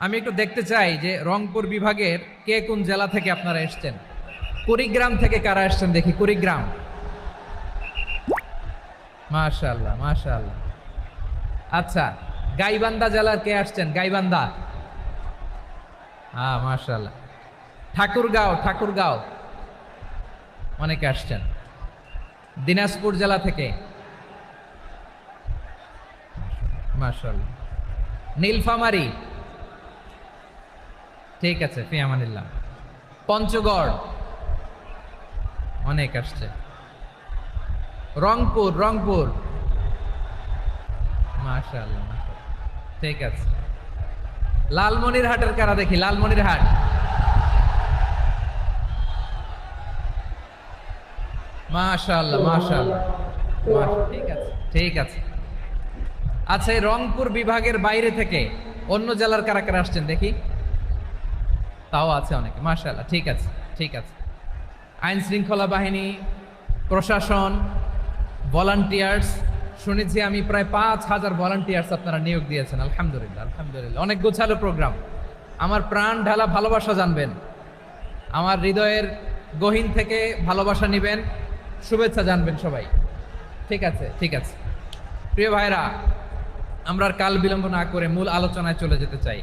আমি একটু দেখতে চাই যে রংপুর বিভাগের কে কোন জেলা থেকে আপনারা এসছেন? কুড়িগ্রাম থেকে কারা এসছেন দেখি, কুড়িগ্রাম। মাশাআল্লাহ মাশাআল্লাহ। আচ্ছা গাইবান্ধা জেলার কে আসছেন? গাইবান্ধা। হ্যাঁ মাশাআল্লাহ। ঠাকুরগাঁও ঠাকুরগাঁও। অনেকে আসছেন। দিনাজপুর জেলা থেকে। মাশাআল্লাহ। নীলফামারি। ঠিক আছে ফিয়ামানিল্লাহ পঞ্চগড়। অনেক আসছে। রংপুর রংপুর। মাশাআল্লাহ। ঠিক আছে। লালমনির হাটের কারা দেখি? লালমনির হাট মাশাআল্লাহ মাশাআল্লাহ। মাশা- ঠিক আছে ঠিক আছে। আচ্ছা রংপুর বিভাগের বাইরে থেকে অন্য জেলার কারা কারা আসছেন দেখি? তাও আছে অনেকে, মাশাআল্লাহ, ঠিক আছে ঠিক আছে। আইন শৃঙ্খলা বাহিনী, প্রশাসন ভলান্টিয়ার্স শুনেছি আমি প্রায় পাঁচ হাজার ভলান্টিয়ার্স আপনারা নিয়োগ দিয়েছেন, আলহামদুলিল্লাহ আলহামদুলিল্লাহ। অনেক গোছালো প্রোগ্রাম আমার প্রাণ ঢালা ভালোবাসা জানবেন। আমার হৃদয়ের গহীন থেকে ভালোবাসা নেবেন। শুভেচ্ছা জানবেন সবাই। ঠিক আছে ঠিক আছে। প্রিয় ভাইরা, আমরা কাল বিলম্ব না করে মূল আলোচনায় চলে যেতে চাই।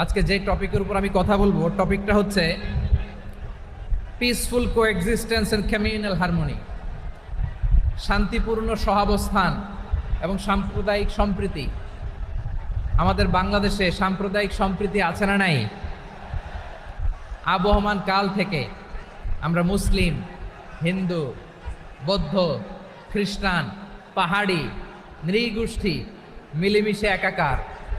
আজকে যে টপিকের উপর আমি কথা বলব টপিকটা হচ্ছে peaceful coexistence and communal harmony শান্তিপূর্ণ সহাবস্থান এবং সাম্প্রদায়িক সম্প্রীতি। আমাদের বাংলাদেশে সাম্প্রদায়িক সম্প্রীতি আছে না নাই? আবহমান কাল থেকে আমরা মুসলিম, হিন্দু, বৌদ্ধ, খ্রিস্টান, পাহাড়ি, নৃগোষ্ঠী মিলেমিশে একাকার।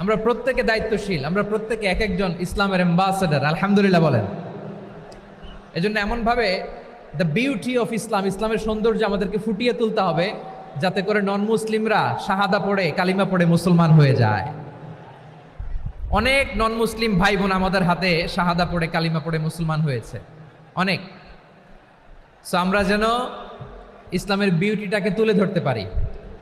আমরা প্রত্যেকে দায়িত্বশীল, আমরা প্রত্যেকে এক একজন ইসলামের অ্যাম্বাসেডার আলহামদুলিল্লাহ বলেন। এজন্য এমনভাবে দ্য বিউটি অফ ইসলাম ইসলামের সৌন্দর্য আমাদেরকে ফুটিয়ে তুলতে হবে, যাতে করে নন মুসলিমরা শাহাদা পড়ে, কালিমা পড়ে মুসলমান হয়ে যায়। অনেক নন মুসলিম ভাই বোন আমাদের হাতে শাহাদা পড়ে, কালিমা পড়ে মুসলমান হয়েছে। অনেক। সো আমরা যেন ইসলামের বিউটিটাকে তুলে ধরতে পারি।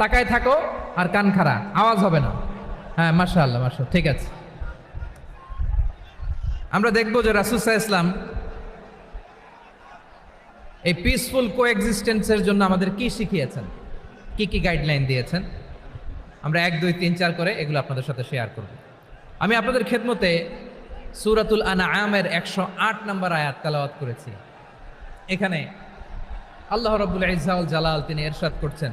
তাকায় থাকো আর কান খাড়া, আওয়াজ হবে না। হ্যাঁ মাসা আল্লাহ ঠিক আছে। আমরা দেখব যে রাসুসাহ ইসলাম এই পিসফুল কো এক্সিস্টেন্সের জন্য আমাদের কি শিখিয়েছেন? কি কি গাইডলাইন দিয়েছেন? আমরা এক, দুই, তিন, চার করে এগুলো আপনাদের সাথে শেয়ার করব। আমি আপনাদের খেদমতে সুরাতুল আনা আমের একশো আট নম্বর আয়াত তেলাওয়াত করেছি। এখানে আল্লাহ রবুল ইজাউল জালাল তিনি এরশাদ করছেন।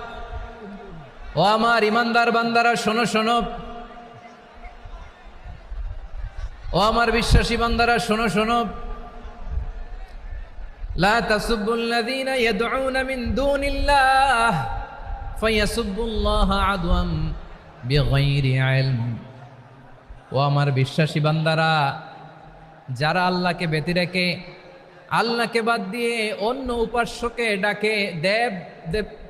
ও আমার ইমানদার বান্দারা, শোনো শোনো। ও আমার বিশ্বাসী বান্দারা, শোনো শোনো। লা তাসুবুল্লাযীনা ইয়াদউনা মিন দুনিল্লাহ ফায়াসুবুল্লাহা আদওয়ান বিগাইরি ইলম। ও আমার বিশ্বাসী বান্দারা, যারা আল্লাহকে ব্যতি রেখে, আল্লাহকে বাদ দিয়ে অন্য উপাস্যকে ডাকে দেব দেব